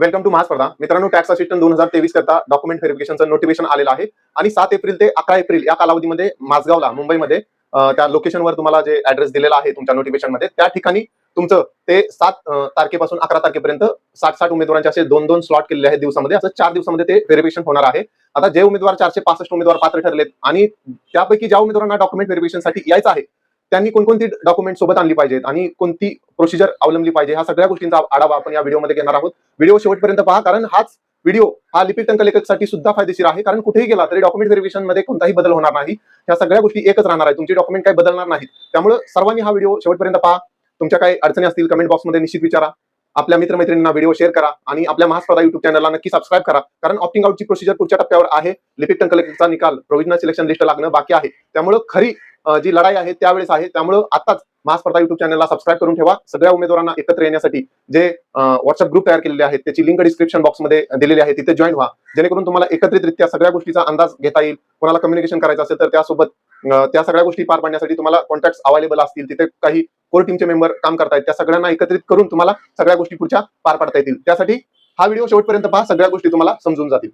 Welcome to महास्पर्धा मित्रांनो tax assistant दोन हजार तेवीस करता डॉक्युमेंट व्हेरिफिकेशनचं नोटिफिकेशन आलेलं आहे. आणि सात एप्रिल ते अकरा एप्रिल या कालावधीमध्ये माझगावला मुंबईमध्ये त्या लोकेशनवर तुम्हाला जे ऍड्रेस दिलेला आहे तुमच्या नोटिफिकेशनमध्ये त्या ठिकाणी तुमचं ते सात तारखेपासून अकरा तारखेपर्यंत साठ साठ उमेदवारांचे असे दोन दोन स्लॉट केलेले आहेत दिवसामध्ये. असं चार दिवसामध्ये ते व्हेरिफिकेशन होणार आहे. आता जे उमेदवार चारशे पासष्ट उमेदवार पात्र ठरलेत आणि त्यापैकी ज्या उमेदवारांना डॉक्युमेंट व्हेरिफिकेशनसाठी यायचं आहे त्यांनी कोणकोणती डॉक्युमेंट सोबत आणली पाहिजेत आणि कोणती प्रोसिजर अवलंबली पाहिजे. ह्या सगळ्या गोष्टींचा आढावा आपण या व्हिडिओमध्ये घेणार आहोत. व्हिडिओ शेवटपर्यंत पहा कारण हाच व्हिडिओ हा लिपिक टंक लेखकसाठी सुद्धा फायदेशीर आहे. कारण कुठेही गेला तरी डॉक्युमेंट व्हेरिफिकेशनमध्ये कोणताही बदल होणार नाही. ह्या सगळ्या गोष्टी एकच राहणार आहे तुमची डॉक्युमेंट काही बदलणार नाहीत. त्यामुळे सर्वांनी हा व्हिडिओ शेवटपर्यंत पहा. तुमच्या काही अडचणी असतील कमेंट बॉक्समध्ये निश्चित विचारा. आपल्या मित्रमैत्रिणींना व्हिडिओ शेअर करा आणि आपल्या महास्पर्धा युट्यूब चॅनलला नक्की सबस्क्राईब करा. कारण ऑप्टिंग आउटची प्रोसिजर पुढच्या टप्प्यावर आहे. लिपिक टंक निकाल प्रोव्हिजनल सिलेक्शन लिस्ट लागणं बाकी आहे. त्यामुळे खरी जी लढाई आहे त्यावेळेस आहे. त्यामुळे आताच महास्पर्धा युट्यूब चॅनलला सबस्क्राईब करून ठेवा. सगळ्या उमेदवारांना एकत्र येण्यासाठी जे व्हॉट्सअप ग्रुप तयार केलेले आहेत त्याची लिंक डिस्क्रिप्शन बॉक्समध्ये दिलेली आहे. तिथे जॉईन व्हा. जेणेकरून तुम्हाला एकत्रितरित्या सगळ्या गोष्टीचा अंदाज घेता येईल. कोणाला कम्युनिकेशन करायचं असेल तर त्यासोबत त्या सगळ्या गोष्टी पार पाडण्यासाठी तुम्हाला कॉन्टॅक्ट अवेलेबल असतील. तिथे काही कोर टीमचे मेंबर काम करतायत त्या सगळ्यांना एकत्रित करून तुम्हाला सगळ्या गोष्टी पुढच्या पार पाडता येतील. त्यासाठी हा व्हिडिओ शेवटपर्यंत पहा. सगळ्या गोष्टी तुम्हाला समजून जातील.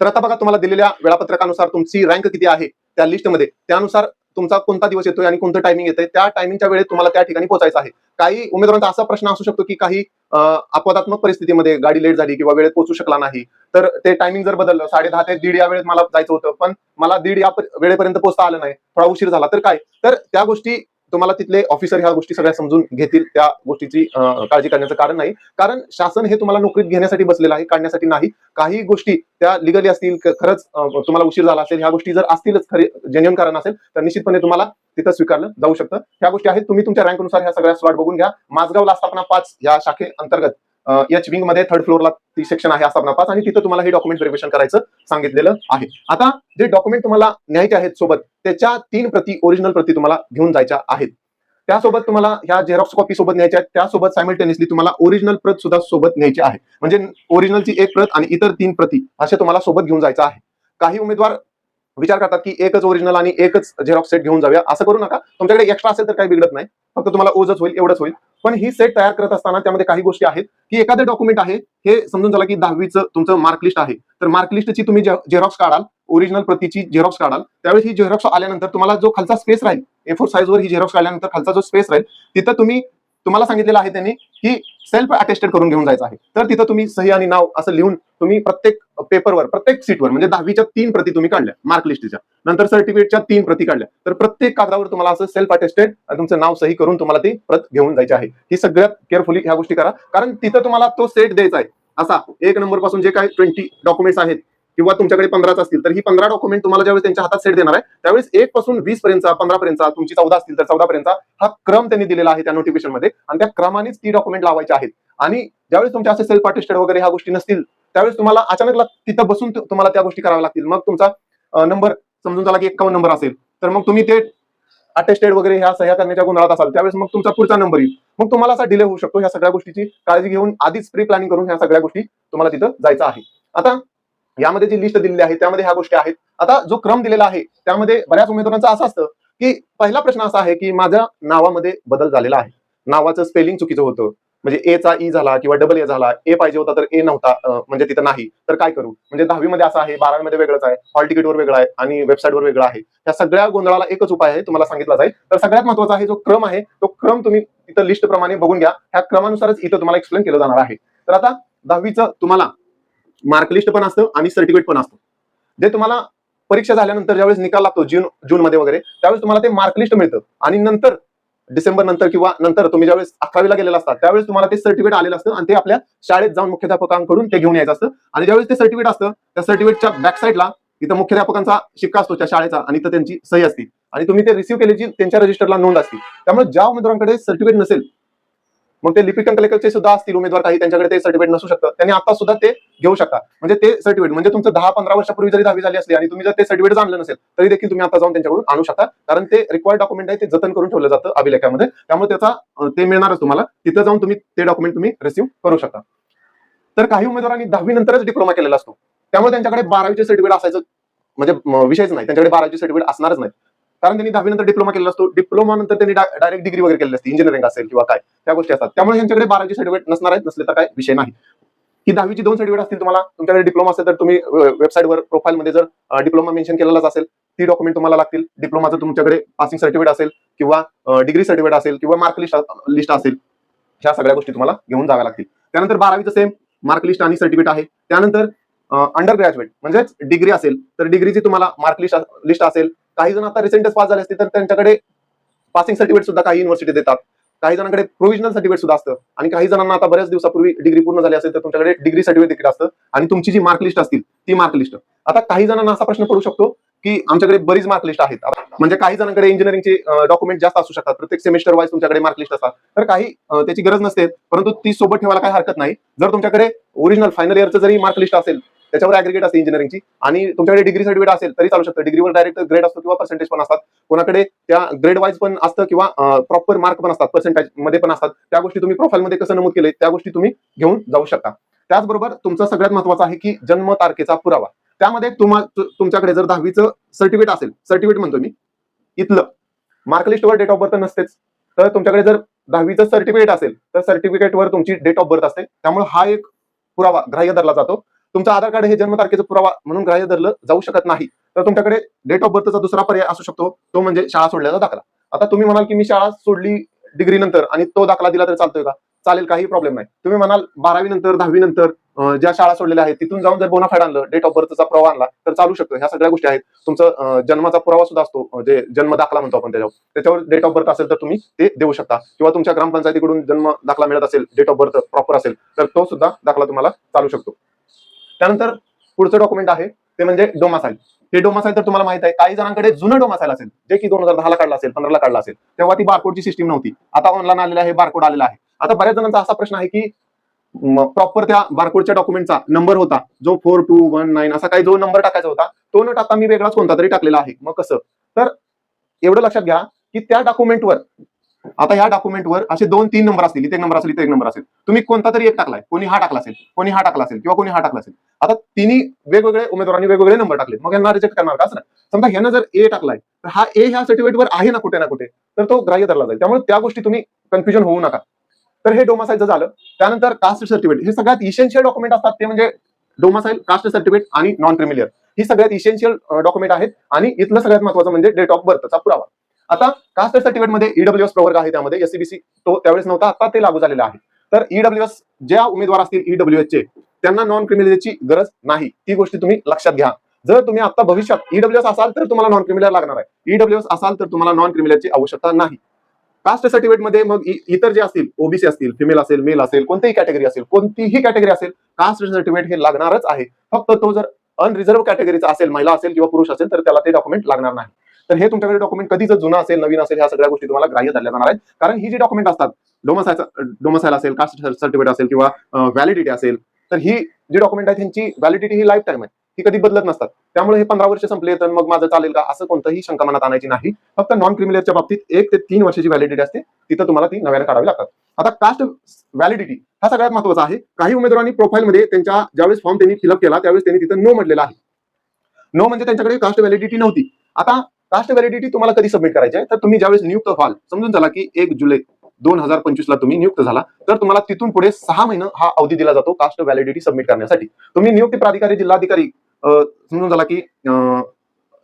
तर आता बघा तुम्हाला दिलेल्या वेळापत्रकानुसार तुमची रँक किती आहे? त्या लिस्टमध्ये त्यानुसार तुमचा कोणता दिवस येतोय आणि कोणतं टायमिंग येतंय त्या टायमिंगच्या वेळेत तुम्हाला त्या ठिकाणी पोहोचायचं आहे. काही उमेदवारांचा असा प्रश्न असू शकतो की काही अपवादात्मक परिस्थितीमध्ये गाडी लेट झाली किंवा वेळेत पोहोचू शकला नाही तर ते टायमिंग जर बदललं साडे दहा ते दीड या वेळेत मला जायचं होतं पण मला दीड या वेळेपर्यंत पोहोचता आलं नाही थोडा उशीर झाला तर काय? तर त्या गोष्टी तुम्हाला तिथले ऑफिसर ह्या गोष्टी सगळ्या समजून घेतील त्या गोष्टीची काळजी करण्याचं कारण नाही. कारण शासन हे तुम्हाला नोकरीत घेण्यासाठी बसलेलं आहे काढण्यासाठी नाही. काही गोष्टी त्या लिगली असतील खरंच तुम्हाला उशीर झाला असेल ह्या गोष्टी जर असतीलच खरे जेन्युन कारण असेल तर निश्चितपणे तुम्हाला तिथं स्वीकारलं जाऊ शकतं. ह्या गोष्टी आहेत तुम्ही तुमच्या रँकनुसार ह्या सगळ्या स्लॉट बघून घ्या. माझगावला स्थापना पाच या शाखे अंतर्गत एच विंगमध्ये थर्ड फ्लोअरला ती सेक्शन आहे आस्थापना पाच आणि तिथं तुम्हाला हे डॉक्युमेंट व्हेरिफिकेशन करायचं सांगितलेलं आहे. आता जे डॉक्युमेंट तुम्हाला न्यायचे आहेत सोबत त्याच्या तीन प्रती ओरिजिनल प्रती तुम्हाला घेऊन जायच्या आहेत. त्यासोबत तुम्हाला ह्या झेरॉक्स कॉपी सोबत न्यायच्या आहेत त्यासोबत सायमल्टेनियसली तुम्हाला ओरिजिनल प्रत सुद्धा सोबत न्यायची आहे. म्हणजे ओरिजिनलची एक प्रत आणि इतर तीन प्रती असे तुम्हाला सोबत घेऊन जायचं आहे. काही उमेदवार विचार करतात की एकच ओरिजिनल आणि एकच झेरॉक्स सेट घेऊन जाऊया. असं करू नका. तुमच्याकडे एक्स्ट्रा असेल तर काही बिघडत नाही. फक्त तुम्हाला ओझच होईल एवढंच होईल. पण ही सेट तयार करत असताना त्यामध्ये काही गोष्टी आहेत की एखादं डॉक्युमेंट आहे हे समजून झालं की दहावीचं तुमचं मार्क लिस्ट आहे. तर मार्क लिस्टची तुम्ही झेरॉक्स काढाल ओरिजिनल प्रतीची झेरॉक्स काढाल त्यावेळेस ही झेरॉक्स आल्यानंतर तुम्हाला जो खालचा स्पेस राहील ए फोर साईजवर ही झेरॉक्स काढल्यानंतर खालचा जो स्पेस राहील तिथं तुम्ही तुम्हाला सांगितलेलं आहे त्यांनी की सेल्फ अटेस्टेड करून घेऊन जायचं आहे. तर तिथं तुम्ही सही आणि नाव असं लिहून तुम्ही प्रत्येक पेपरवर प्रत्येक सीटवर म्हणजे दहावीच्या तीन प्रती तुम्ही काढल्या मार्क लिस्टच्या नंतर सर्टिफिकेटच्या तीन प्रती काढल्या. तर प्रत्येक कागदावर तुम्हाला असं सेल्फ अटेस्टेड तुमचं नाव सही करून तुम्हाला ती प्रत घेऊन जायची आहे. ही सगळ्यात केअरफुली ह्या गोष्टी करा. कारण तिथं तुम्हाला तो सेट द्यायचा आहे. असा एक नंबरपासून जे काही ट्वेंटी डॉक्युमेंट्स आहेत किंवा तुमच्याकडे पंधराच असतील तर ही पंधरा डॉक्युमेंट तुम्हाला ज्यावेळेस त्यांच्या हातात सेट देणार आहे त्यावेळेस एक पासून वीस पर्यंत पंधरा पर्यंत तुमची चौदा असतील तर चौदा पर्यंत हा क्रम त्यांनी दिलेला आहे त्या नोटिफिकेशनमध्ये. आणि त्या क्रमानेच ती डॉक्युमेंट लावायची आहेत. आणि ज्यावेळेस तुमच्या असे सेल्फ अटेस्टेड वगैरे ह्या गोष्टी नसतील त्यावेळेस तुम्हाला अचानक तिथं बसून तुम्हाला त्या गोष्टी कराव्या लागतील. मग तुमचा नंबर समजून झाला की एक्कावन्न नंबर असेल. तर मग तुम्ही ते अटेस्टेड वगैरे ह्या सह्या करण्याच्या गोंधळात असाल त्यावेळेस मग तुमचा पुढचा नंबर येईल. मग तुम्हाला असा डिले होऊ शकतो ह्या सगळ्या गोष्टीची काळजी घेऊन आधीच प्री प्लॅनिंग करून ह्या सगळ्या गोष्टी तुम्हाला तिथं जायचं आहे. आता यामध्ये जी लिस्ट दिलेली आहे त्यामध्ये ह्या गोष्टी आहेत. आता जो क्रम दिलेला आहे त्यामध्ये बऱ्याच उमेदवारांचं असं असतं की पहिला प्रश्न असा आहे की माझ्या नावामध्ये बदल झालेला आहे. नावाचं स्पेलिंग चुकीचं होतं. म्हणजे ए चा ई झाला किंवा डबल ए झाला ए पाहिजे होता तर ए नव्हता म्हणजे तिथं नाही. तर काय करू? म्हणजे दहावीमध्ये असं आहे बारावीमध्ये वेगळंच आहे हॉल तिकीटवर वेगळं आहे आणि वेबसाईटवर वेगळं आहे. या सगळ्या गोंधळाला एकच उपाय आहे तुम्हाला सांगितला जाईल. तर सगळ्यात महत्त्वाचा आहे जो क्रम आहे तो क्रम तुम्ही तिथं लिस्ट प्रमाणे बघून घ्या. ह्या क्रमानुसारच इथं तुम्हाला एक्सप्लेन केलं जाणार आहे. तर आता दहावीचं तुम्हाला मार्कलिस्ट पण असतं आणि सर्टिफिकेट पण असतं. जे तुम्हाला परीक्षा झाल्यानंतर ज्यावेळेस निकाल लागतो जून जून मध्ये वगैरे त्यावेळेस तुम्हाला ते मार्कलिस्ट मिळतं. आणि नंतर डिसेंबर नंतर किंवा नंतर तुम्ही ज्यावेळेस अकरावीला गेलेला असतात त्यावेळेस तुम्हाला ते सर्टिफिकेट आलेलं असतं आणि ते आपल्या शाळेत जाऊन मुख्याध्यापकांकडून ते घेऊन यायचं असतं. आणि ज्यावेळेस ते सर्टिफिकेट असतं त्या सर्टिफिकेटच्या बॅकसाईडला इथं मुख्याध्यापकांचा शिक्का असतो त्या शाळेचा आणि इथं त्यांची सही असते. आणि तुम्ही ते रिसिव्ह केल्याची त्यांच्या रजिस्टरला नोंद असते. त्यामुळे ज्या उमेदवारांकडे सर्टिफिकेट नसेल मग ते लिपिक कलेक्टरचे सुद्धा असतील उमेदवार काही त्यांच्याकडे ते सर्टिफिकेट नसू शकतं. त्यांनी आता सुद्धा ते घेऊ शकता. म्हणजे ते सर्टिफिकेट म्हणजे तुमचं दहा पंधरा वर्षापूर्वी जरी दहावी झाली असली आणि तुम्ही जर ते सर्टिफिकेट आणलं नसेल तरी देखील तुम्ही आता जाऊन त्यांच्याकडून आणू शकता. कारण ते रिक्वायर्ड डॉक्युमेंट आहे ते जतन करून ठेवलं जातं अभिलेखामध्ये. त्यामुळे त्याचा ते मिळणारच तुम्हाला. तिथं जाऊन तुम्ही ते डॉक्युमेंट तुम्ही रिसिव्ह करू शकता. तर काही उमेदवारांनी दहावी नंतरच डिप्लोमा केलेला असतो. त्यामुळे त्यांच्याकडे बारावीचे सर्टिफिकेट असायचं म्हणजे विषयच नाही. त्यांच्याकडे बारावीचे सर्टिफिकेट असणारच नाही कारण त्यांनी दहावीनंतर डिप्लोमा केलेला असतो. डिप्लोमा नंतर त्यांनी डायरेक्ट डिग्री वगैरे केलेली असते इंजिनिअरिंग असेल किंवा काय त्या गोष्टी असतात. त्यामुळे यांच्याकडे बारावीचे सर्टिफिकेट नसणार आहेत नसले तर काय विषय नाही. ही दहावीची दोन सर्टिफिकेट असतील तुम्हाला तुमच्याकडे डिप्लोमा असेल तर तुम्ही वेबसाईटवर प्रोफाईलमध्ये जर डिप्लोमा मेन्शन केलेलाच असेल ती डॉक्युमेंट तुम्हाला लागतील. डिप्लोमाचं तुमच्याकडे पासिंग सर्टिफिकेट असेल किंवा डिग्री सर्टिफिकेट असेल किंवा मार्क लिस्ट लिस्ट असेल ह्या सगळ्या गोष्टी तुम्हाला घेऊन जाव्या लागतील. त्यानंतर बारावीचं सेम मार्क लिस्ट आणि सर्टिफिकेट आहे. त्यानंतर अंडर ग्रॅज्युएट म्हणजेच डिग्री असेल तर डिग्रीची तुम्हाला मार्क लिस्ट लिस्ट असेल. काही जण आता रिसेंटच पास झाले असतील तर त्यांच्याकडे पासिंग सर्टिफिकेट सुद्धा काही युनिव्हर्सिटी देतात. काही जणांकडे प्रोव्हिजनल सर्टिफिकेट सुद्धा असतं. आणि काही जणांना आता बऱ्याच दिवसापूर्वी डिग्री पूर्ण झाली असेल तर तुमच्याकडे डिग्री सर्टिफिकेट देखील असतं. आणि तुमची जी मार्क लिस्ट असतील ती मार्क लिस्ट आता काही जणांना असा प्रश्न पडू शकतो की आमच्याकडे बरीच मार्क लिस्ट आहेत. म्हणजे काही जणांकडे इंजिनिअरिंगचे डॉक्युमेंट जास्त असू शकतात. प्रत्येक सेमेस्टर वाईज तुमच्याकडे मार्क लिस्ट असतात. तर काही त्याची गरज नसते. परंतु ती सोबत ठेवायला काही हरकत नाही. जर तुमच्याकडे ओरिजिनल फायनल इयरचं जरी मार्क लिस्ट असेल त्याच्यावर अग्रिगेट असते इंजिनिअरिंगची आणि तुमच्याकडे डिग्री सर्टिफिकेट असेल तरी चालू शकतं. डिग्रीवर डायरेक्ट ग्रेड असतो किंवा पर्सेंटेज पण असतात. कोणाकडे त्या ग्रेड वाईज पण असतं किंवा प्रॉपर मार्क पण असतात. पर्सेंटेजमध्ये पण असतात. त्या गोष्टी तुम्ही प्रोफाईलमध्ये कसं नमूद केले त्या गोष्टी तुम्ही घेऊन जाऊ शकता. त्याचबरोबर तुमचं सगळ्यात महत्वाचं आहे की जन्म तारखेचा पुरावा. त्यामध्ये तुम्हा तुमच्याकडे जर दहावीचं सर्टिफिकेट असेल सर्टिफिकेट म्हणतो मी इथलं मार्कलिस्टवर डेट ऑफ बर्थ नसतेच. तर तुमच्याकडे जर दहावीचं सर्टिफिकेट असेल तर सर्टिफिकेटवर तुमची डेट ऑफ बर्थ असते. त्यामुळे हा एक पुरावा ग्राह्य धरला जातो. तुमचं आधार कार्ड हे जन्मतारखेचा पुरावा म्हणून ग्राह्य धरलं जाऊ शकत नाही. तर तुमच्याकडे डेट ऑफ बर्थचा दुसरा पर्याय असू शकतो. तो म्हणजे शाळा सोडल्याचा दाखला. आता तुम्ही म्हणाल की मी शाळा सोडली डिग्री नंतर आणि तो दाखला दिला तर चालतोय का? चालेल काही प्रॉब्लेम नाही. तुम्ही म्हणाल बारावी नंतर दहावी नंतर ज्या शाळा सोडलेल्या आहेत तिथून जाऊन जर बोनाफाईड आणलं डेट ऑफ बर्थचा पुरावा आणला तर चालू शकतो. ह्या सगळ्या गोष्टी आहेत. तुमचा जन्माचा पुरावा सुद्धा असतो जे जन्म दाखला म्हणतो आपण त्याच्यावर. त्याच्यावर डेट ऑफ बर्थ असेल तर तुम्ही ते देऊ शकता. किंवा तुमच्या ग्रामपंचायतीकडून जन्म दाखला मिळत असेल डेट ऑफ बर्थ प्रॉपर असेल तर तो सुद्धा दाखला तुम्हाला चालू शकतो. त्यानंतर पुढचं डॉक्युमेंट आहे ते म्हणजे डोमासाईल हे डोमासाईल तर तुम्हाला माहीत आहे काही जणांकडे जुनं डोमासाईल असेल जे की दोन हजार दहाला काढला असेल पंधराला काढला असेल तेव्हा ती बारकोडची सिस्टीम नव्हती. आता ऑनलाईन आलेलं आहे बारकोड आलेला आहे. आता बऱ्याच जणांचा असा प्रश्न आहे की प्रॉपर त्या बारकोडच्या डॉक्युमेंटचा नंबर होता जो फोर टू वन नाईन असा काही जो नंबर टाकायचा होता तो न टाकता मी वेगळाच कोणता तरी टाकलेला आहे. मग कसं? तर एवढं लक्षात घ्या की त्या डॉक्युमेंटवर आता ह्या डॉक्युमेंटवर असे दोन तीन नंबर असतील इथे एक नंबर असेल इथे एक नंबर असेल. तुम्ही कोणता तरी एक टाकलाय कोणी हा टाकला असेल कोणी हा टाकला असेल किंवा कोणी हा टाकला असेल. आता तिन्ही वेगवेगळे उमेदवारांनी वेगवेगळे नंबर टाकले मग यांना रिजेक्ट करणार का? असं समजा ह्यानं जर ए टाकलाय तर हा ए ह्या सर्टिफिकेटवर आहे ना कुठे ना कुठे तर तो ग्राह्य धरला जाईल. त्यामुळे त्या गोष्टी तुम्ही कन्फ्युजन होऊ नका. तर हे डोमासाईलचं झालं. त्यानंतर कास्ट सर्टिफिकेट हे सगळ्यात इसेन्शियल डॉक्युमेंट असतात ते म्हणजे डोमासाईल कास्ट सर्टिफिकेट आणि नॉन क्रिमिलियर ही सगळ्यात इसेन्शियल डॉक्युमेंट आहेत आणि इथलं सगळ्यात महत्वाचं म्हणजे डेट ऑफ बर्थचा पुरावा. आता कास्ट सर्टिफिकेटमध्ये ईडब्ल्यूएस प्रवर्ग आहे त्यामध्ये एससीबीसी तो त्यावेळेस नव्हता आता ते लागू झालेलं आहे. तर ईडब्ल्यूएस ज्या उमेदवार असतील ईडब्ल्यूएस चे त्यांना नॉन क्रिमिलियरची गरज नाही. ती गोष्टी तुम्ही लक्षात घ्या. जर तुम्ही आता भविष्यात ईडब्ल्यूएस असाल तर तुम्हाला नॉन क्रिमिलियर लागणार आहे. ईडब्ल्यूएस असाल तर तुम्हाला नॉन क्रिमिलियरची आवश्यकता नाही. कास्ट सर्टिफिकेटमध्ये मग इतर जे असतील ओबीसी असतील फिमेल असेल मेल असेल कोणतीही कॅटेगरी असेल कोणतीही कॅटेगरी असेल कास्ट सर्टिफिकेट हे लागणारच आहे. फक्त तो जर अनरिझर्व कॅटेगरीचा असेल महिला असेल किंवा पुरुष असेल तर त्याला ते डॉक्युमेंट लागणार नाही. तर हे तुमच्याकडे डॉक्युमेंट कधी जर जुना असेल नवीन असेल ह्या सगळ्या गोष्टी तुम्हाला ग्राह्य धरल्या जाणार आहेत. कारण ही जी डॉक्युमेंट असतात डोमसायचा डोमसाईल असेल कास्ट सर्टिफिकेट असेल किंवा व्हॅलिडिटी असेल तर ही जी डॉक्युमेंट आहे त्यांची व्हॅलिडिटी ही लाईफ टाईम आहे. ही कधी बदलत नसतात. त्यामुळे हे पंधरा वर्ष संपले तर मग माझं चालेल का? असं कोणतंही शंका मनात आणायची नाही. फक्त नॉन क्रिमिनलच्या बाबतीत एक ते तीन वर्षाची व्हॅलिडिटी असते. तिथं तुम्हाला ती नव्याने काढावी लागतात. आता कास्ट व्हॅलिडिटी हा सगळ्यात महत्त्वाचा आहे. काही उमेदवारांनी प्रोफाईलमध्ये त्यांच्या ज्यावेळेस फॉर्म त्यांनी फिलअप केला त्यावेळेस त्यांनी तिथं नो म्हटलेला आहे. नो म्हणजे त्यांच्याकडे कास्ट व्हॅलिडिटी नव्हती. आता कास्ट व्हॅलिडिटी तुम्हाला कधी सबमिट करायची आहे? तर तुम्ही ज्यावेळेस नियुक्त व्हाल समजून चला की एक जुलै दोन हजार पंचवीस ला तुम्ही नियुक्त झाला. तर तुम्हाला तिथून पुढे सहा महिने हा अवधी दिला जातो कास्ट व्हॅलिडिटी सबमिट करण्यासाठी. तुम्ही नियुक्ती प्राधिकारी जिल्हाधिकारी समजून झाला की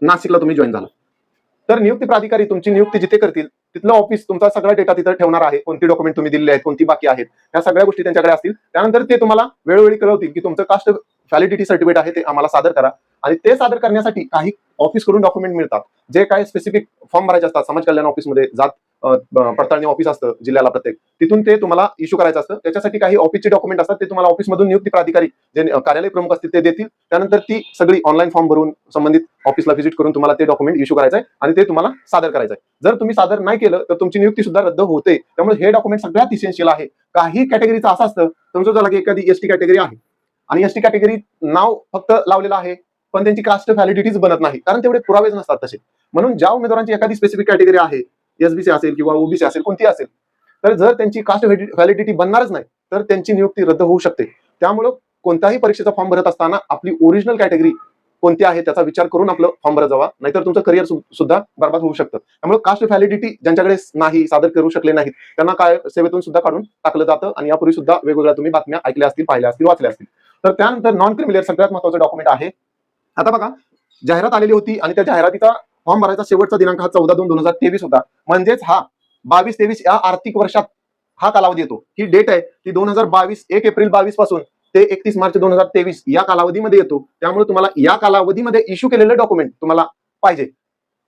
नाशिकला तुम्ही जॉईन झाला. तर नियुक्ती प्राधिकारी तुमची नियुक्ती जिथे करतील तिथलं ऑफिस तुमचा सगळा डेटा तिथं ठेवणार आहे. कोणती डॉक्युमेंट तुम्ही दिले आहेत कोणती बाकी आहेत या सगळ्या गोष्टी त्यांच्याकडे असतील. त्यानंतर ते तुम्हाला वेळोवेळी कळवतील की तुमचं कास्ट व्हॅलिडिटी सर्टिफिकेट आहे ते आम्हाला सादर करा. आणि ते सादर करण्यासाठी काही ऑफिसकडून डॉक्युमेंट मिळतात. जे काही स्पेसिफिक फॉर्म भरायचे असतात समाज कल्याण ऑफिसमध्ये जात पडताळणी ऑफिस असतं जिल्ह्याला प्रत्येक. तिथून ते तुम्हाला इश्यू करायचं असतं. त्याच्यासाठी काही ऑफिसचे डॉक्युमेंट असतात ते तुम्हाला ऑफिसमधून नियुक्ती प्राधिकारी जे कार्यालय प्रमुख असतील ते देतील. त्यानंतर ती सगळी ऑनलाईन फॉर्म भरून संबंधित ऑफिसला व्हिजिट करून तुम्हाला ते डॉक्युमेंट इश्यू करायचं आहे आणि ते तुम्हाला सादर करायचं आहे. जर तुम्ही सादर नाही केलं तर तुमची नियुक्ती सुद्धा रद्द होते. त्यामुळे हे डॉक्युमेंट सगळ्यात इसेन्शियल आहे. काही कॅटेगरीचं असं असतं तुमचं झालं की एखादी एसटी कॅटेगरी आहे. आणि एसटी कॅटेगरी नाव फक्त लावलेलं आहे पण त्यांची कास्ट व्हॅलिडिटीज बनत नाही. कारण तेवढे पुरावेच नसतात तसे. म्हणून ज्या उमेदवारांची एखादी स्पेसिफिक कॅटेगरी आहे एसबीसी असेल किंवा ओबीसी असेल कोणती असेल. तर जर त्यांची कास्ट व्हॅलिडिटी बनणारच नाही तर त्यांची नियुक्ती रद्द होऊ शकते. त्यामुळं कोणत्याही परीक्षेचा फॉर्म भरत असताना आपली ओरिजिनल कॅटेगरी कोणती आहे त्याचा विचार करून आपलं फॉर्म भरत जावा नाहीतर तुमचं करिअर सुद्धा बर्बाद होऊ शकतं. त्यामुळे कास्ट व्हॅलिडिटी ज्यांच्याकडे नाही सादर करू शकले नाहीत त्यांना काय सेवेतून सुद्धा काढून टाकलं जातं आणि यापूर्वी सुद्धा वेगवेगळ्या तुम्ही बातम्या ऐकल्या असतील पाहिल्या असतील वाचल्या असतील. तर त्यानंतर नॉन क्रिमिलियर सगळ्यात महत्वाचं डॉक्युमेंट आहे. आता बघा जाहिरात आलेली होती आणि त्या जाहिरातीचा फॉर्म भरायचा शेवटचा दिनांक हा चौदा दोन दोन हजार तेवीस होता. म्हणजेच हा बावीस तेवीस या आर्थिक वर्षात हा कालावधी येतो. ही डेट आहे ती दोन हजार बावीस एक एप्रिल बावीसपासून ते एकतीस मार्च दोन हजार तेवीस या कालावधीमध्ये येतो. त्यामुळे तुम्हाला या कालावधीमध्ये इश्यू केलेलं डॉक्युमेंट तुम्हाला पाहिजे.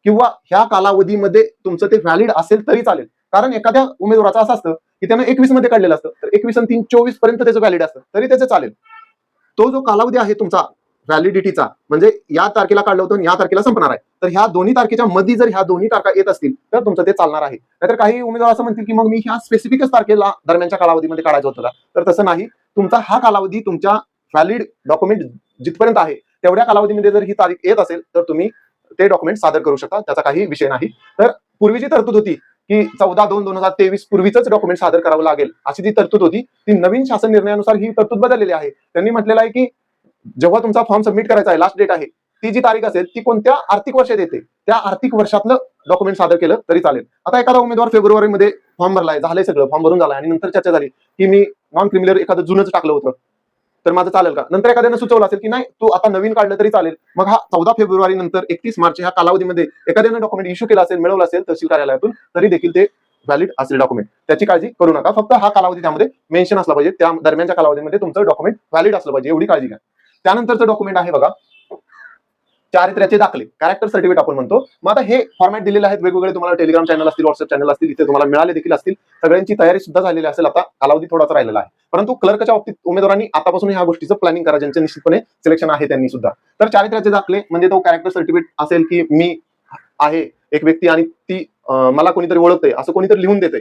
किंवा ह्या कालावधीमध्ये तुमचं ते व्हॅलिड असेल तरी चालेल. कारण एखाद्या उमेदवाराचं असं असतं की त्यानं एकवीसमध्ये काढलेलं असतं. तर एकवीस आणि तीन चोवीसपर्यंत त्याचं व्हॅलिड असतं. तरी त्याचं चालेल. तो जो कालावधी आहे तुमचा व्हॅलिडिटीचा म्हणजे या तारखेला काढलं होतं या तारखेला संपणार आहे. तर ह्या दोन्ही तारखेच्या मध्ये जर ह्या दोन्ही तारखा येत असतील तर तुमचं ते चालणार आहे. नाहीतर काही उमेदवार असं म्हणतील की मग मी ह्या स्पेसिफिकच तारखेला दरम्यानच्या कालावधीमध्ये काढायचं होतं तर तसं नाही. तुमचा हा कालावधी तुमच्या व्हॅलिड डॉक्युमेंट जिथपर्यंत आहे तेवढ्या कालावधीमध्ये जर ही तारीख येत असेल तर तुम्ही ते डॉक्युमेंट सादर करू शकता. त्याचा काही विषय नाही. तर पूर्वीची तरतूद होती की चौदा दोन दोन हजार तेवीस पूर्वीच डॉक्युमेंट सादर करावं लागेल अशी जी तरतूद होती ती नवीन शासन निर्णयानुसार ही तरतूद बदललेली आहे. त्यांनी म्हटलेलं आहे की जेव्हा तुमचा फॉर्म सबमिट करायचा आहे लास्ट डेट आहे ती जी तारीख असेल ती कोणत्या आर्थिक वर्षात येते? त्या आर्थिक वर्षातलं डॉक्युमेंट सादर केलं तरी चालेल. आता एखादा उमेदवार फेब्रुवारीमध्ये फॉर्म भरलाय झालंय सगळं फॉर्म भरून झालाय आणि नंतर चर्चा झाली की मी नॉन क्रिमिनल एखादं जुनच टाकलं होतं तर माझं चालेल का? नंतर एखाद्यानं सुचवलं असेल की नाही तू आता नवीन काढलं तरी चालेल. मग हा चौदा फेब्रुवारी नंतर एकतीस मार्च ह्या कालावधीमध्ये एखाद्यानं डॉक्युमेंट इश्यू केला असेल मिळवलं असेल तहसील कार्यालयातून तरी देखील ते व्हॅलिड असेल डॉक्युमेंट त्याची काळजी करू नका. फक्त हा कालावधी त्यामध्ये मेन्शन असला पाहिजे. त्या दरम्यानच्या कालावधीमध्ये तुमचं डॉक्युमेंट व्हॅलिड असलं पाहिजे. एवढी काळजी घ्या. त्यानंतरचं डॉक्युमेंट आहे बघा. चारित्र्याचे दाखले. कॅरेक्टर सर्टिफिकेट आपण म्हणतो. मग आता हे फॉर्मॅट दिलेले आहेत वेगवेगळे. तुम्हाला टेलिग्राम चॅनल असतील व्हॉट्सअप चॅनल असतील इथे तुम्हाला मिळाले देखील असतील. सगळ्यांची तयारी सुद्धा झालेली असेल. आता कालावधी थोडासा राहिलेला आहे. परंतु क्लर्कच्या बाबतीत उमेदवारांनी आतापासून ह्या गोष्टीचं प्लॅनिंग करा. ज्यांचे निश्चितपणे सिलेक्शन आहे त्यांनी सुद्धा. तर चारित्र्याचे दाखले म्हणजे तो कॅरेक्टर सर्टिफिकेट असेल की मी आहे एक व्यक्ती आणि ती मला कोणीतरी ओळखते असं कोणीतरी लिहून देते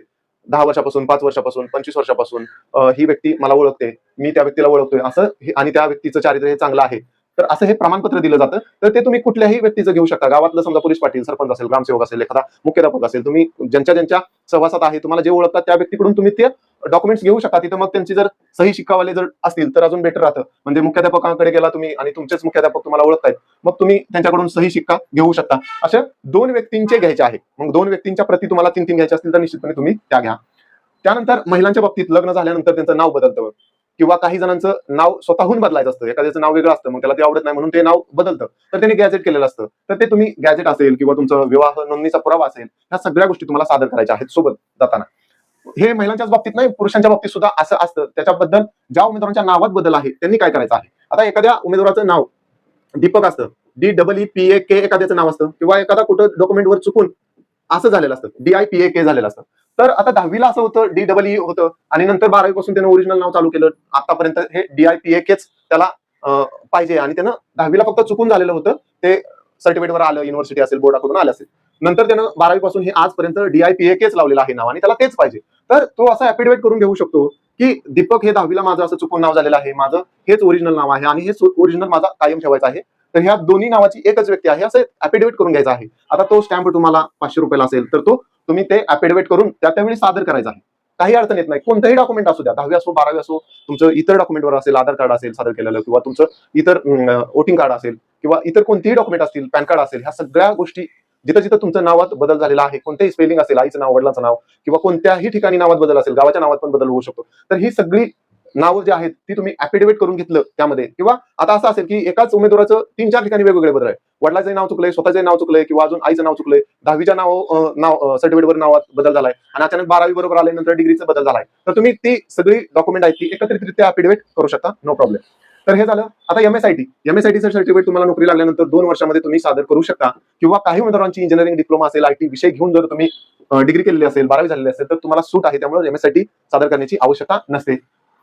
दहा वर्षापासून पाच वर्षापासून पंचवीस वर्षापासून ही व्यक्ती मला ओळखते. मी त्या व्यक्तीला ओळखतोय. असं हे- आणि त्या व्यक्तीचं चारित्र्य हे चांगलं आहे. तर असं हे प्रमाणपत्र दिलं जातं. तर ते तुम्ही कुठल्याही व्यक्तीचं घेऊ शकता. गावातलं समजा पोलीस पाटील सरपंच असेल ग्रामसेवक असेल एखादा मुख्याध्यापक असेल तुम्ही ज्यांच्या ज्यांच्या सहवासात आहे तुम्हाला जे ओळखतात त्या व्यक्तीकडून तुम्ही ते डॉक्युमेंट्स घेऊ शकता. तिथं मग त्यांची जर सही शिक्कावाले जर असतील तर अजून बेटर राहतं. म्हणजे मुख्याध्यापकांकडे गेला तुम्ही आणि तुमचेच मुख्याध्यापक तुम्हाला ओळखतायत मग तुम्ही त्यांच्याकडून सही शिक्का घेऊ शकता. अशा दोन व्यक्तींचे घ्यायचे आहे. मग दोन व्यक्तींच्या प्रती तुम्हाला तीन तीन घ्यायचे असतील तर निश्चितपणे तुम्ही त्या घ्या. त्यानंतर महिलांच्या बाबतीत लग्न झाल्यानंतर त्यांचं नाव बदलतं किंवा काही जणांचं नाव स्वतःहून बदलायचं असतं. एखाद्याचं नाव वेगळं असतं मग त्याला ते आवडत नाही म्हणून ते नाव बदलतं. तर त्यांनी गॅजेट केलेलं असतं. तर ते तुम्ही गॅजेट असेल किंवा तुमचं विवाह नोंदणीचा पुरावा असेल ह्या सगळ्या गोष्टी तुम्हाला सादर करायच्या आहेत सोबत जाताना. हे महिलांच्याच बाबतीत नाही पुरुषांच्या बाबतीत सुद्धा असं असतं. त्याच्याबद्दल ज्या उमेदवारांच्या नावात बदल आहे त्यांनी काय करायचं आहे? आता एखाद्या उमेदवाराचं नाव दीपक असतं. D double E P A K एखाद्याचं नाव असतं. किंवा एखादा कुठं डॉक्युमेंट वर चुकून असं झालेलं असतं. D I P A K झालेलं असतं. तर आता दहावीला असं होतं डी डबल ई होतं आणि नंतर बारावी पासून त्यानं ओरिजिनल नाव चालू केलं. आतापर्यंत हे डी आय पी त्याला पाहिजे. आणि त्यानं दहावीला फक्त चुकून झालेलं होतं. ते सर्टिफिकेट वर आलं युनिव्हर्सिटी असेल बोर्डाकडून आलं असेल. नंतर त्यानं बारावी पासून हे आजपर्यंत डी लावलेलं आहे नाव आणि त्याला तेच पाहिजे. तर तो असं ऍफिडेविट करून घेऊ शकतो की दीपक हे दहावीला माझं असं चुकून नाव झालेलं आहे. माझं हेच ओरिजिनल नाव आहे आणि हे ओरिजिनल माझा कायम ठेवायचं आहे. तर ह्या दोन्ही नावाची एकच व्यक्ती आहे. असं ऍफिडेविट करून घ्यायचं आहे. आता तो स्टॅम्प तुम्हाला पाचशे रुपयाला असेल तर तो तुम्ही ते अपेडवेट करून त्या त्यावेळी सादर करायचं आहे. काही अडचण येत नाही. कोणतंही डॉक्युमेंट असू द्या. दहावी असो बारावी असो तुमचं इतर डॉक्युमेंटवर असेल आधार कार्ड असेल सादर केलेलं किंवा तुमचं इतर वोटिंग कार्ड असेल किंवा इतर कोणतेही डॉक्युमेंट असतील पॅन कार्ड असेल ह्या सगळ्या गोष्टी जिथं जिथं तुमचं नावात बदल झालेला आहे कोणतेही स्पेलिंग असेल आईचं नाव वडिलांचं नाव किंवा कोणत्याही ठिकाणी नावात बदल असेल गावाच्या नावात पण बदल होऊ शकतो. तर ही सगळी नावं जी आहेत ती तुम्ही ऍफिडेविट करून घेतलं त्यामध्ये. किंवा आता असं असेल की एकाच उमेदवाराचं तीन चार ठिकाणी वेगवेगळे बदल आहे वडिलाचं नाव चुकलंय स्वतःचे नाव चुकलंय किंवा अजून आईचं नाव चुकलंय दहावीच्या नाव नाव सर्टिफिकेटवर नावात बदल झालाय आणि अचानक बारावी बरोबर आल्यानंतर डिग्रीचा बदल झालाय. तर तुम्ही ती सगळी डॉक्युमेंट आहेत ती एकत्रितरित्या ऍफिडेविट करू शकता नो प्रॉब्लेम तर हे झालं आता एमएसआयटी एमएसआयटीचं सर्टिफिकेट तुम्हाला नोकरी लागल्यानंतर दोन वर्षामध्ये तुम्ही सादर करू शकता. किंवा काही उमेदवारांची इंजिनिअरिंग डिप्लोमा असेल आयटी विषय घेऊन जर तुम्ही डिग्री केलेली असेल बारावी झालेली असेल तर तुम्हाला सूट आहे त्यामुळे एमएसआयटी सादर करण्याची आवश्यकता नसते.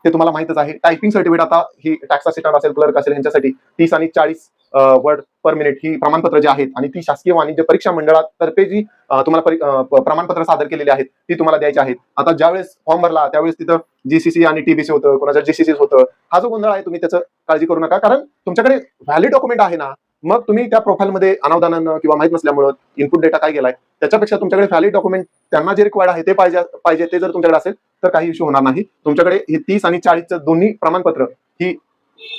ते तुम्हाला माहितच आहे. टायपिंग सर्टिफिकेट आता ही टॅक्स असिस्टंट असेल क्लर्क असेल यांच्यासाठी तीस आणि चाळीस वर्ड पर मिनिट ही प्रमाणपत्र जी आहेत आणि ती शासकीय वाणिज्य परीक्षा मंडळातर्फे जी तुम्हाला प्रमाणपत्र सादर केलेली आहेत ती तुम्हाला द्यायची आहेत. आता ज्यावेळेस फॉर्म भरला त्यावेळेस तिथं जीसीसी आणि टीबीसी होतं कोणाचं जीसीसी होतं. हा जो गोंधळ आहे तुम्ही त्याचं काळजी करू नका. कारण तुमच्याकडे व्हॅलिड डॉक्युमेंट आहे ना मग तुम्ही त्या प्रोफाईलमध्ये अनावधानानं किंवा माहीत नसल्यामुळं इनपुट डेटा काय गेलाय त्याच्यापेक्षा तुमच्याकडे व्हॅलिड डॉक्युमेंट त्यांना जे रिक्वायर्ड आहे ते पाहिजे पाहिजे ते जर तुमच्याकडे असेल तर काही इश्यू होणार नाही. तुमच्याकडे हे तीस आणि चाळीसचं दोन्ही प्रमाणपत्र ही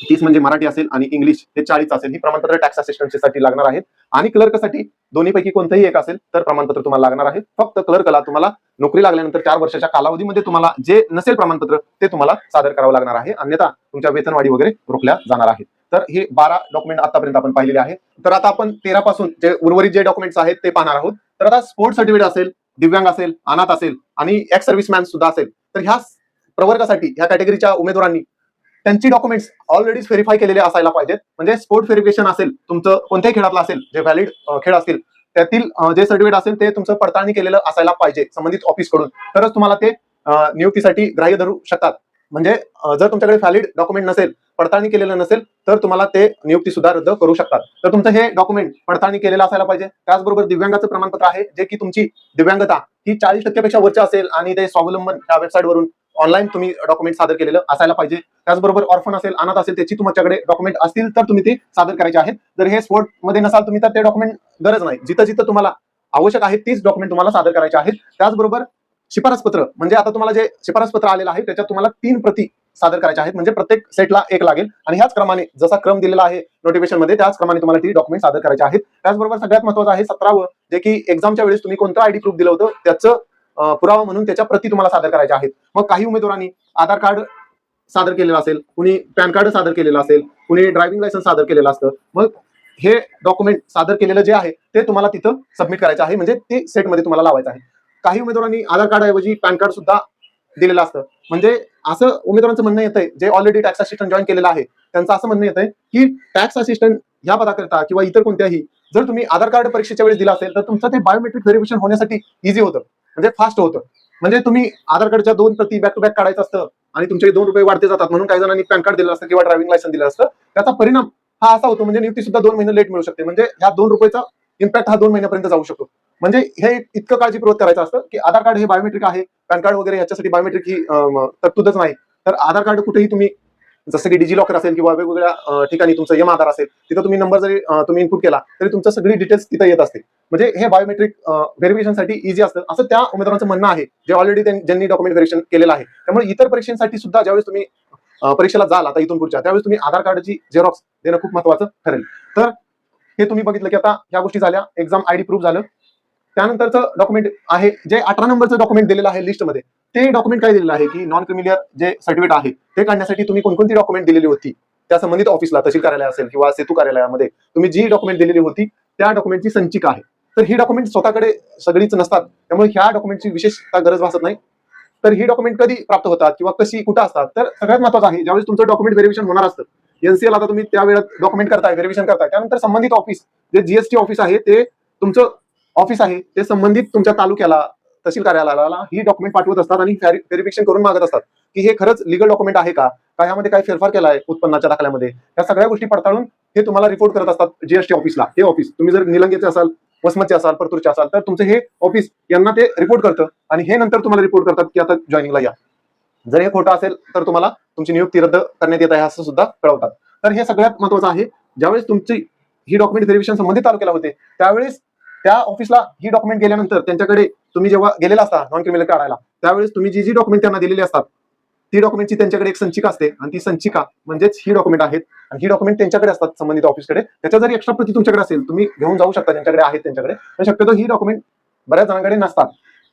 तीस म्हणजे मराठी असेल आणि इंग्लिश हे चाळीस असेल ही प्रमाणपत्र टॅक्स असिस्टंटसाठी लागणार आहेत. आणि क्लर्कसाठी दोन्हीपैकी कोणतंही एक असेल तर प्रमाणपत्र तुम्हाला लागणार आहे. फक्त क्लर्कला तुम्हाला नोकरी लागल्यानंतर चार वर्षाच्या कालावधीमध्ये तुम्हाला जे नसेल प्रमाणपत्र ते तुम्हाला सादर करावं लागणार आहे. अन्यथा तुमच्या वेतनवाढी वगैरे रोखल्या जाणार आहेत. तर हे बारा डॉक्युमेंट आतापर्यंत आपण पाहिलेले आहे तर आता आपण तेरा पासून जे उर्वरित जे डॉक्युमेंट्स आहेत ते पाहणार आहोत. तर आता स्पोर्ट सर्टिफिकेट असेल दिव्यांग असेल अनाथ असेल आणि एक्स सर्व्हिसमॅन सुद्धा असेल. तर ह्या प्रवर्गासाठी ह्या कॅटेगरीच्या उमेदवारांनी त्यांची डॉक्युमेंट्स ऑलरेडी व्हेरीफाय केलेले असायला पाहिजेत. म्हणजे स्पोर्ट व्हेरिफिकेशन असेल तुमचं कोणत्याही खेळातलं असेल जे व्हॅलिड खेळ असतील त्यातील जे सर्टिफिकेट असेल ते तुमचं पडताळणी केलेलं असायला पाहिजे संबंधित ऑफिसकडून तरच तुम्हाला ते नियुक्तीसाठी ग्राह्य धरू शकतात. म्हणजे जर तुमच्याकडे व्हॅलिड डॉक्युमेंट नसेल पडताळणी केलेलं नसेल तर तुम्हाला ते नियुक्ती सुद्धा रद्द करू शकतात. तर तुमचं हे डॉक्युमेंट पडताळणी केलेलं असायला पाहिजे. त्याचबरोबर दिव्यांगाचं प्रमाणपत्र आहे जे की तुमची दिव्यांगता ही चाळीस टक्क्यापेक्षा वरच्या असेल आणि ते स्वावलंबन या वेबसाईटवरून ऑनलाईन तुम्ही डॉक्युमेंट सादर केलेलं असायला पाहिजे. त्याचबरोबर ऑर्फन असेल अनाथ असेल त्याची तुमच्याकडे डॉक्युमेंट असतील तर तुम्ही ते सादर करायचे आहेत. जर हे स्पोर्टमध्ये नसाल तुम्ही तर ते डॉक्युमेंट गरज नाही. जिथं जिथं तुम्हाला आवश्यक आहे तीच डॉक्युमेंट तुम्हाला सादर करायचे आहेत. त्याचबरोबर शिफारस पत्र म्हणजे आता तुम्हाला जे शिफारस पत्र आलेलं आहे त्याच्यात तुम्हाला तीन प्रती सादर करायच्या आहेत. म्हणजे प्रत्येक सेटला एक लागेल. आणि ह्याच क्रमाने जसा क्रम दिलेला आहे नोटिफिकेशनमध्ये त्याच क्रमाने तुम्हाला ती डॉक्युमेंट सादर करायचे आहेत. त्याचबरोबर सगळ्यात महत्वाचं आहे सतरावं जे की एक्झामच्या वेळेस तुम्ही कोणतं आयडी प्रूफ दिलं होतं त्याचं पुरावा म्हणून त्याच्या प्रती तुम्हाला सादर करायच्या आहेत. मग काही उमेदवारांनी आधार कार्ड सादर केलेलं असेल कुणी पॅन कार्ड सादर केलेलं असेल कुणी ड्रायव्हिंग लायसन्स सादर केलेलं असतं मग हे डॉक्युमेंट सादर केलेलं जे आहे ते तुम्हाला तिथं सबमिट करायचं आहे. म्हणजे ते सेटमध्ये तुम्हाला लावायचं आहे. काही उमेदवारांनी आधार कार्ड ऐवजी पॅन कार्ड सुद्धा दिलेलं असतं. म्हणजे असं उमेदवारांचं म्हणणं येतंय जे ऑलरेडी टॅक्स असिस्टंट जॉईन केलेलं आहे त्यांचं असं म्हणणं येतंय की टॅक्स असिस्टंट ह्या पदाकरता किंवा इतर कोणत्याही जर तुम्ही आधार कार्ड परीक्षेच्या वेळेस दिला असेल तर तुमचं ते बायोमेट्रिक व्हेरिफिकेशन होण्यासाठी इझी होतं. म्हणजे फास्ट होतं. म्हणजे तुम्ही आधार कार्डच्या दोन प्रती बॅक टू बॅक काढायचं असतं आणि तुमचे दोन रुपये वाढते जातात म्हणून काही जणांनी पॅन कार्ड दिलं असतं किंवा ड्रायव्हिंग लायसन्स दिलं असतं त्याचा परिणाम हा असा होतो म्हणजे नियुक्ती सुद्धा दोन महिने लेट मिळू शकते. म्हणजे ह्या दोन रुपयाचा इम्पॅक्ट हा दोन महिन्यापर्यंत जाऊ शकतो. म्हणजे हे इतकं काळजीपूर्वक करायचं असतं की आधार कार्ड हे बायोमेट्रिक आहे पॅन कार्ड वगैरे याच्यासाठी बायोमेट्रिक ही तरतूदच नाही. तर आधार कार्ड कुठेही तुम्ही जसं की डिजी लॉकर असेल किंवा वेगवेगळ्या ठिकाणी तुमचं यम आधार असेल तिथं तुम्ही नंबर जरी तुम्ही इनपुट केला तरी तुमचं सगळी डिटेल्स तिथं येत असते म्हणजे हे बायोमेट्रिक व्हेरिफिकेशनसाठी इझी असतं. असं त्या उमेदवारांचं म्हणणं आहे जे ऑलरेडी ज्यांनी डॉक्युमेंट व्हेरिफिकेशन केलेलं आहे. त्यामुळे इतर परीक्षांसाठी सुद्धा ज्यावेळेस तुम्ही परीक्षेला जाल आता इथून पुढच्या त्यावेळेस तुम्ही आधार कार्डची झेरॉक्स देणं खूप महत्वाचं ठरेल. तर हे तुम्ही बघितलं की आता ह्या गोष्टी झाल्या एक्झाम आयडी प्रूफ झालं त्यानंतरचं डॉक्युमेंट आहे जे अठरा नंबरचं डॉक्युमेंट दिलेलं आहे लिस्टमध्ये ते डॉक्युमेंट काय दिलेलं आहे की नॉन क्रिमिलियर जे सर्टिफिकेट आहे ते काढण्यासाठी तुम्ही कोणकोणती डॉक्युमेंट दिलेली होती? त्या संबंधित ऑफिसला तहसील कार्यालय असेल किंवा सेतू कार्यालयामध्ये तुम्ही जी डॉक्युमेंट दिलेली होती त्या डॉक्युमेंटची संचिका आहे. तर ही डॉक्युमेंट स्वतःकडे सगळीच नसतात त्यामुळे ह्या डॉक्युमेंटची विशेषतः गरज भासत नाही. तर ही डॉक्युमेंट कधी प्राप्त होतात किंवा कशी कुठं असतात? तर सगळ्यात महत्वाचं आहे ज्यावेळेस तुमचं डॉक्युमेंट व्हेरिफिकेशन होणार असतं एनसीएल आता तुम्ही त्या वेळात डॉक्युमेंट करताय व्हेरिफिकेशन करताय त्यानंतर संबंधित ऑफिस जे जीएसटी ऑफिस आहे ते तुमचं ऑफिस आहे ते संबंधित तुमच्या तालुक्याला तहसील कार्यालयाला ही डॉक्युमेंट पाठवत असतात आणि व्हेरिफिकेशन करून मागत असतात की हे खरंच लिगल डॉक्युमेंट आहे का? का यामध्ये काय फेरफार केला आहे उत्पन्नाच्या दाखल्यामध्ये? या सगळ्या गोष्टी पडताळून हे तुम्हाला रिपोर्ट करत असतात जीएसटी ऑफिसला हे ऑफिस तुम्ही जर निलंगेचे असाल वसमतचे असाल परतूरचे असाल तर तुमचं हे ऑफिस यांना ते रिपोर्ट करतं आणि हे नंतर तुम्हाला रिपोर्ट करतात की आता जॉईनिंगला या. जर हे खोटं असेल तर तुम्हाला तुमची नियुक्ती रद्द करण्यात येत आहे असं सुद्धा कळवतात. तर हे सगळ्यात महत्वाचं आहे. ज्यावेळेस तुमची ही डॉक्युमेंट व्हेरिफिकेशन संबंधित तालुक्याला होते त्यावेळेस त्या ऑफिसला ही डॉक्युमेंट गेल्यानंतर त्यांच्याकडे तुम्ही जेव्हा गेलेला असता नॉन क्रिमिनल काढायला त्यावेळेस तुम्ही जी जी डॉक्युमेंट त्यांना दिलेली असतात ती डॉक्युमेंटची त्यांच्याकडे एक संचिका असते आणि ती संचिका म्हणजेच ही डॉक्युमेंट आहेत. आणि ही डॉक्युमेंट त्यांच्याकडे असतात संबंधित ऑफिसकडे त्याच्या जरी एक्स्ट्रा प्रती तुमच्याकडे असेल तुम्ही घेऊन जाऊ शकता त्यांच्याकडे आहेत त्यांच्याकडे. पण शक्यतो ही डॉक्युमेंट बऱ्याच जणांकडे नसतात.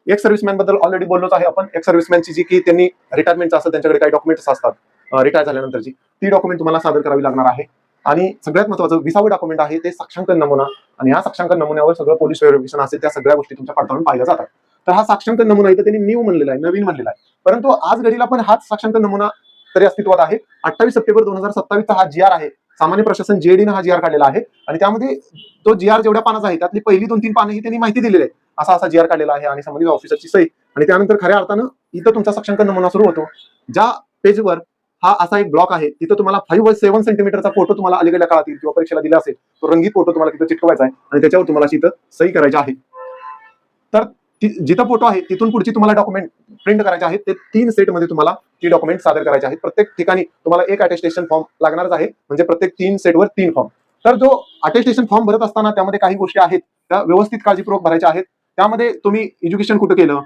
एक सर्व्हिसमॅनबद्दल ऑलरेडी बोललोच आहे आपण. एक सर्व्हिसमॅनची जी की त्यांनी रिटायरमेंट असतात त्यांच्याकडे काही डॉक्युमेंट्स असतात रिटायर झाल्यानंतरची ती डॉक्युमेंट तुम्हाला सादर करावी लागणार आहे. आणि सगळ्यात महत्वाचं विसावं डॉक्युमेंट आहे ते साक्षांकन नमुना. आणि ह्या साक्षांकन नमुन्यावर सगळं पोलीस व्हेरिफिकेशन असेल त्या सगळ्या गोष्टी तुमच्या पडताळून पाहिल्या जातात. तर हा साक्षांकन नमुना इथं त्यांनी न्यू म्हणलेला आहे नवीन म्हणलेला आहे. परंतु आज घडीला पण हाच साक्षांकन नमुना तरी अस्तित्वात आहे. अठ्ठावीस सप्टेंबर दोन हजार सत्तावीसचा हा जी आर आहे. सामान्य प्रशासन जेडीनं हा जी आर काढलेला आहे. आणि त्यामध्ये तो जी आर जेवढ्या पानाचा आहे त्यातली पहिली दोन तीन पानं ही त्यांनी माहिती दिलेली आहे असा असा जी आर काढलेला आहे आणि संबंधित ऑफिसरची सही. आणि त्यानंतर खऱ्या अर्थानं इथं तुमचा साक्षांकन नमुना सुरू होतो. ज्या पेजवर हा असा एक ब्लॉक आहे. तिथं तुम्हाला फाईव्ह सेव्हन सेंटीमीटरचा फोटो तुम्हाला अलीकडल्या काळात येईल किंवा परीक्षेला दिला असेल तो रंगीत फोटो तुम्हाला तिथं चिटकवायचा आहे आणि त्याच्यावर तुम्हाला तिथं सही करायची आहे. तर जिथं फोटो आहे तिथून पुढची तुम्हाला डॉक्युमेंट प्रिंट करायचे आहेत ते तीन सेटमध्ये तुम्हाला ती डॉक्युमेंट सादर करायचे आहेत प्रत्येक ठिकाणी तुम्हाला एक अटेस्टेशन फॉर्म लागणारच आहे. म्हणजे प्रत्येक तीन सेटवर तीन फॉर्म तर जो अटेस्टेशन फॉर्म भरत असताना त्यामध्ये काही गोष्टी आहेत त्या व्यवस्थित काळजीपूर्वक भरायच्या आहेत. त्यामध्ये तुम्ही एज्युकेशन कुठं केलं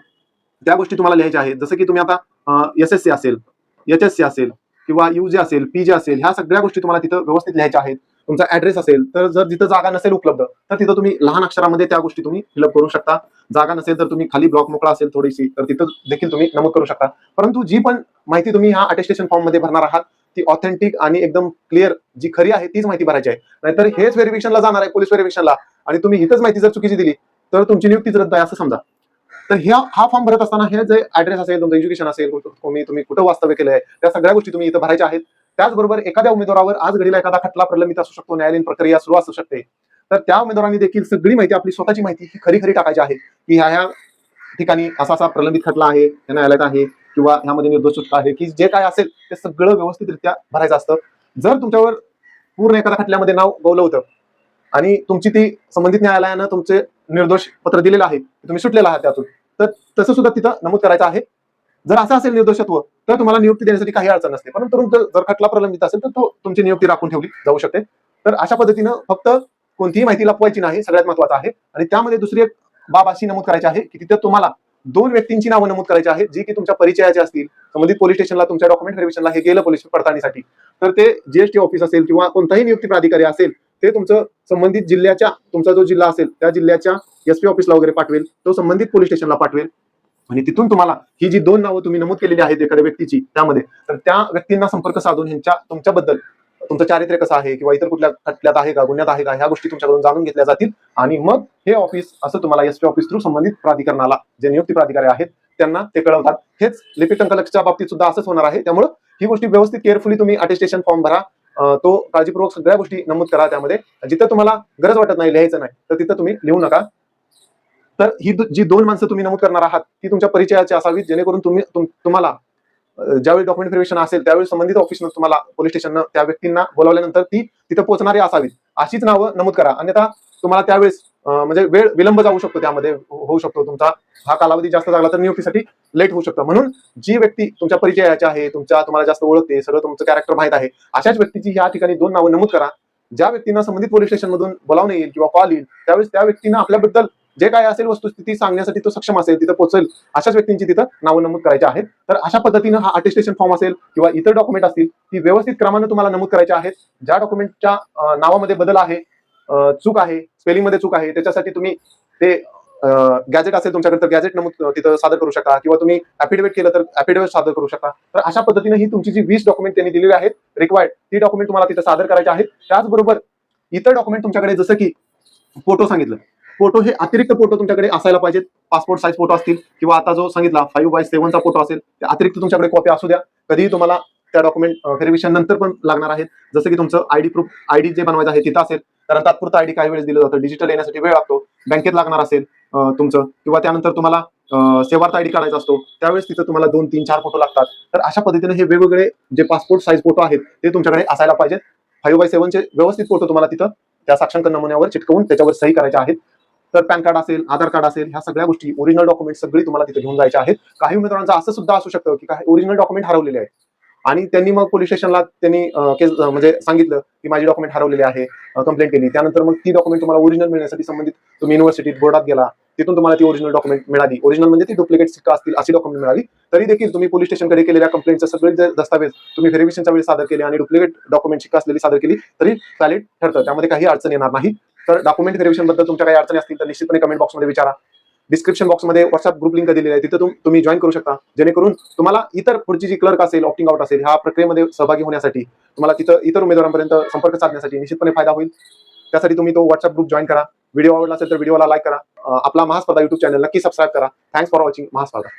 त्या गोष्टी तुम्हाला लिहायच्या आहेत. जसं की तुम्ही आता एस एस सी असेल एच एस सी असेल किंवा यू जे असेल पी जे असेल ह्या सगळ्या गोष्टी तुम्हाला तिथं व्यवस्थित लिहायच्या आहेत. तुमचा ऍड्रेस असेल तर जर जिथं जागा नसेल उपलब्ध तर तिथं तुम्ही लहान अक्षरामध्ये त्या गोष्टी तुम्ही फिलअप करू शकता. जागा नसेल तर तुम्ही खाली ब्लॉक मोकळा असेल थोडीशी तर तिथं देखील तुम्ही नमूद करू शकता. परंतु जी पण माहिती तुम्ही ह्या अटेस्टेशन फॉर्ममध्ये भरणार आहात ती ऑथेंटिक आणि एकदम क्लिअर जी खरी आहे तीच माहिती भरायची आहे. नाहीतर हेच व्हेरिफिकेशनला जाणार आहे पोलीस व्हेरिफिकेशनला आणि तुम्ही हिथंच माहिती जर चुकीची दिली तर तुमची नियुक्तीच रद्द आहे असं समजा. तर ह्या हा फॉर्म भरत असताना हे जे ऍड्रेस असेल तुमचं एज्युकेशन असेल तुम्ही तुम्ही कुठं वास्तव्य केलं आहे त्या सगळ्या गोष्टी तुम्ही इथं भरायच्या आहेत. त्याचबरोबर एखाद्या उमेदवारावर आज घडीला एखादा खटला प्रलंबित असू शकतो न्यायालयीन प्रक्रिया सुरू असू शकते. तर त्या उमेदवारांनी देखील सगळी माहिती आपली स्वतःची माहिती ही खरी खरी टाकायची आहे. की ह्या ह्या ठिकाणी असा असा प्रलंबित खटला आहे या न्यायालयात आहे किंवा ह्यामध्ये निर्दोष सुटका आहे की जे काय असेल ते सगळं व्यवस्थितरित्या भरायचं असतं. जर तुमच्यावर पूर्ण एखाद्या खटल्यामध्ये नाव गवलं होतं आणि तुमची ती संबंधित न्यायालयानं तुमचे निर्दोष पत्र दिलेलं आहे तुम्ही सुटलेला आहात त्यातून तर तसं सुद्धा तिथं नमूद करायचं आहे. जर असं असेल निर्दोषत्व तर तुम्हाला नियुक्ती देण्यासाठी काही अडचण नसते. परंतु जर खटला प्रलंबित असेल तर तो तुमची नियुक्ती राखून ठेवली जाऊ शकते. तर अशा पद्धतीनं फक्त कोणतीही माहिती लपवायची नाही सगळ्यात महत्वाचं आहे. आणि त्यामध्ये दुसरी एक बाब अशी नमूद करायची आहे की तिथे तुम्हाला दोन व्यक्तींची नावं नमूद करायची आहेत जी की तुमच्या परिचयाचे असतील. संबंधित पोलीस स्टेशनला तुमच्या डॉक्युमेंट व्हेरिफिकेशनला हे गेलं पोलीस पडताळणीसाठी तर ते जीएसटी ऑफिस असेल किंवा कोणताही नियुक्ती प्राधिकारी असेल ते तुमचं संबंधित जिल्ह्याच्या तुमचा जो जिल्हा असेल त्या जिल्ह्याच्या एसपी ऑफिसला वगैरे पाठवेल तो संबंधित पोलीस स्टेशनला पाठवेल. आणि तिथून तुम्हाला ही जी दोन नावं तुम्ही नमूद केलेली आहेत एखाद्या व्यक्तीची त्यामध्ये तर त्या व्यक्तींना संपर्क साधून ह्यांच्या तुमच्याबद्दल तुमचं चारित्र्य कसं आहे किंवा इतर कुठल्या खटल्यात आहे का गुन्ह्यात आहे का ह्या गोष्टी तुमच्याकडून जाणून घेतल्या जातील. आणि मग हे ऑफिस असं तुम्हाला एसपी ऑफिस थ्रू संबंधित प्राधिकरणाला जे नियुक्ती प्राधिकारी आहेत त्यांना ते कळवतात. हेच लिपिक टंकलक्षच्या बाबतीत सुद्धा असंच होणार आहे. त्यामुळे ही गोष्टी व्यवस्थित केअरफुली तुम्ही अटेस्टेशन फॉर्म भरा. तो काळजीपूर्वक सगळ्या गोष्टी नमूद करा त्यामध्ये. जिथं तुम्हाला गरज वाटत नाही लिहायचं नाही तर तिथं तुम्ही लिहू नका. तर ही जी दोन माणसं तुम्ही नमूद करणार आहात ती तुमच्या परिचयाची असावी जेणेकरून तुम्ही तुम- तुम्हाला ज्यावेळी डॉक्युमेंट व्हेरिफिकेशन असेल त्यावेळी संबंधित ऑफिसनं तुम्हाला पोलीस स्टेशननं त्या व्यक्तींना बोलावल्यानंतर ती तिथं पोहोचणारी असावीत. अशीच नावं नमूद करा. अन्यथा तुम्हाला त्यावेळेस म्हणजे वेळ विलंब जाऊ शकतो त्यामध्ये हो, होऊ शकतो तुमचा. हा कालावधी जास्त लागला तर नियुक्तीसाठी लेट होऊ शकतं. म्हणून जी व्यक्ती तुमच्या परिचयाची आहे तुमच्या तुम्हाला जास्त ओळखते सगळं तुमचं कॅरेक्टर माहीत आहे अशाच व्यक्तीची या ठिकाणी दोन नावं नमूद करा. ज्या व्यक्तींना संबंधित पोलीस स्टेशन मधून येईल किंवा कॉल येईल त्यावेळेस त्या व्यक्तींना आपल्याबद्दल जे काय असेल वस्तुस्थिती सांगण्यासाठी तो सक्षम असेल तिथं पोहोचेल अशाच व्यक्तींची तिथं नावं नमूद करायची आहेत. तर अशा पद्धतीनं हा अटेस्टेशन फॉर्म असेल किंवा इतर डॉक्युमेंट असतील ती व्यवस्थित क्रमानं तुम्हाला नमूद करायचे आहेत. ज्या डॉक्युमेंटच्या नावामध्ये बदल आहे चूक आहे स्पेलिंगमध्ये चूक आहे त्याच्यासाठी तुम्ही ते गॅजेट असेल तुमच्याकडे तर गॅजेट नमूद तिथं सादर करू शकता. किंवा तुम्ही अफिडेविट केलं तर अफिडेविट सादर करू शकता. तर अशा पद्धतीने ही तुमची जी वीस डॉक्युमेंट त्यांनी दिलेली आहेत रिक्वायर्ड ती डॉक्युमेंट तुम्हाला तिथं सादर करायचे आहेत. त्याचबरोबर इतर डॉक्युमेंट तुमच्याकडे जसं की फोटो सांगितलं. फोटो हे अतिरिक्त फोटो तुमच्याकडे असायला पाहिजेत. पासपोर्ट साईज फोटो असतील किंवा आता जो सांगितला फाईव्ह बाय सेव्हनचा फोटो असेल ते अतिरिक्त तुमच्याकडे कॉपी असू द्या. कधीही तुम्हाला त्या डॉक्युमेंट व्हेरिफिकेशन नंतर पण लागणार आहेत. जसं की तुमचं आयडी प्रूफ आयडी जे बनवायचं आहे तिथं असेल. कारण तात्पुरता आयडी काही वेळेस दिलं जातं. डिजिटल येण्यासाठी वेळ लागतो. बँकेत लागणार असेल तुमचं किंवा त्यानंतर तुम्हाला सेवार्थ आयडी काढायचा असतो त्यावेळेस तिथं तुम्हाला दोन तीन चार फोटो लागतात. तर अशा पद्धतीने हे वेगवेगळे जे पासपोर्ट साईज फोटो आहेत ते तुमच्याकडे असायला पाहिजेत. फाईव्ह बाय सेव्हनचे व्यवस्थित फोटो तुम्हाला तिथं त्या साक्षांक नमुन्यावर चिटकवून त्याच्यावर सही करायचे आहेत. तर पॅन कार्ड असेल आधार कार्ड असेल ह्या सगळ्या गोष्टी ओरिजिनल डॉक्युमेंट सगळी तुम्हाला तिथे घेऊन जायच्या आहेत. काही उमेदवारांचं असं सुद्धा असू शकतं की काही ओरिजिनल डॉक्युमेंट हरवलेले आहेत. आणि त्यांनी मग पोलीस स्टेशनला त्यांनी केस म्हणजे सांगितलं की माझी डॉक्युमेंट हरवलेली आहे कंप्लेंट केली. त्यानंतर मग ती डॉक्युमेंट तुम्हाला ओरिजिनल मिळण्यासाठी संबंधित तुम्ही युनिव्हर्सिटीत बोर्डात गेला तिथून तुम्हाला ती ओरिजिनल डॉक्युमेंट मिळाली. ओरिजिनल म्हणजे ती डुप्लिकेट सिक्का असतील अशी डॉक्युमेंट मिळाली. तरी देखील तुम्ही पोलीस स्टेशनकडे केलेल्या कंप्लेंटचे सगळे दस्तावेज तुम्ही व्हेरिफिकेशनच्या वेळी सादर केले आणि डुप्लिकेट डॉक्युमेंट शिक्का असलेली सादर केली तरी व्हॅलिड ठरतं. त्यामध्ये काही अडचण येणार नाही. तर डॉक्युमेंट व्हेरिफिकेशनबद्दल तुमच्या काही अडचणी असतील तर निश्चितपणे कमेंट बॉक्समध्ये विचारा. डिस्क्रिप्शन बॉक्समध्ये व्हॉट्सअप ग्रुप लिंक दिलेली आहे. तिथे तुम्ही जॉईन करू शकता. जेणेकरून तुम्हाला इतर पुढची जी क्लर्क असेल ऑप्टिंग आउट असेल ह्या प्रक्रियेमध्ये सहभागी होण्यासाठी तुम्हाला तिथं इतर उमेदवारांपर्यंत संपर्क साधण्यासाठी निश्चितपणे फायदा होईल. त्यासाठी तुम्ही तो व्हॉट्सअप ग्रुप जॉईन करा. व्हिडिओ आवडला असेल तर व्हिडिओला लाईक करा. आपला महास्पर्धा युट्यूब चॅनल नक्की सबस्क्राईब करा. Thanks for watching Mahaspardha.